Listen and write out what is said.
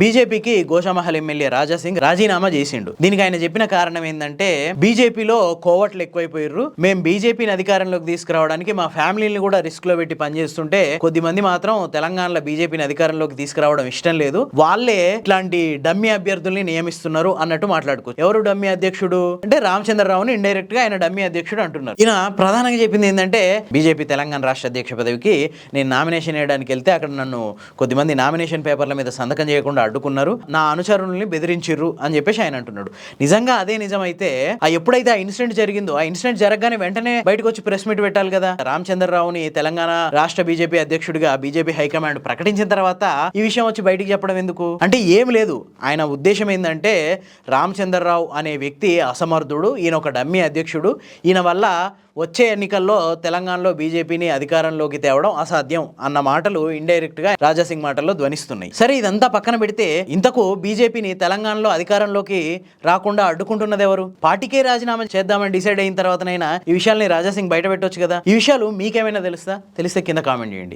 బీజేపీకి గోషామహల్ ఎమ్మెల్యే రాజా సింగ్ రాజీనామా చేసిండు. దీనికి ఆయన చెప్పిన కారణం ఏంటంటే బీజేపీలో కోవట్లు ఎక్కువైపోయారు మేము బీజేపీని అధికారంలోకి తీసుకురావడానికి మా ఫ్యామిలీని కూడా రిస్క్లో పెట్టి పనిచేస్తుంటే కొద్ది మంది మాత్రం తెలంగాణలో బీజేపీని అధికారంలోకి తీసుకురావడం ఇష్టం లేదు. వాళ్ళే ఇట్లాంటి డమ్మీ అభ్యర్థుల్ని నియమిస్తున్నారు అన్నట్టు మాట్లాడుకో ఎవరు డమ్మీ అధ్యక్షుడు? అంటే రామచంద్రరావుని ఇండైరెక్ట్గా ఆయన డమ్మీ అధ్యక్షుడు అంటున్నారు. ఈయన ప్రధానంగా చెప్పింది ఏంటంటే బీజేపీ తెలంగాణ రాష్ట్ర అధ్యక్ష పదవికి నేను నామినేషన్ వేయడానికి వెళ్తే అక్కడ నన్ను కొద్దిమంది నామినేషన్ పేపర్ల మీద సంతకం చేయకుండా అడ్డుకున్నారు నా అనుచరుల్ని బెదిరించిర్రు అని చెప్పేసి ఆయన అంటున్నాడు. నిజంగా అదే నిజమైతే ఆ ఎప్పుడైతే ఆ ఇన్సిడెంట్ జరిగిందో ఆ ఇన్సిడెంట్ జరగగానే వెంటనే బయటకు వచ్చి ప్రెస్ మీట్ పెట్టాలి కదా. రామచంద్రరావుని తెలంగాణ రాష్ట్ర బీజేపీ అధ్యక్షుడిగా బీజేపీ హైకమాండ్ ప్రకటించిన తర్వాత ఈ విషయం వచ్చి బయటికి చెప్పడం ఎందుకు? అంటే ఏం లేదు. ఆయన ఉద్దేశం ఏంటంటే రామచంద్రరావు అనే వ్యక్తి అసమర్థుడు ఈయన ఒక డమ్మీ అధ్యక్షుడు. ఈయన వల్ల వచ్చే ఎన్నికల్లో తెలంగాణలో బీజేపీని అధికారంలోకి తేవడం అసాధ్యం అన్న మాటలు ఇండైరెక్ట్గా రాజాసింగ్ మాటల్లో ధ్వనిస్తున్నాయి. సరే ఇదంతా పక్కన పెడితే ఇంతకు బీజేపీని తెలంగాణలో అధికారంలోకి రాకుండా అడ్డుకుంటున్నది ఎవరు పార్టీకే రాజీనామా చేద్దామని డిసైడ్ అయిన తర్వాతనైనా ఈ విషయాల్ని రాజాసింగ్ బయట పెట్టొచ్చు కదా. ఈ విషయాలు మీకేమైనా తెలుస్తా? తెలిస్తే కింద కామెంట్ చేయండి.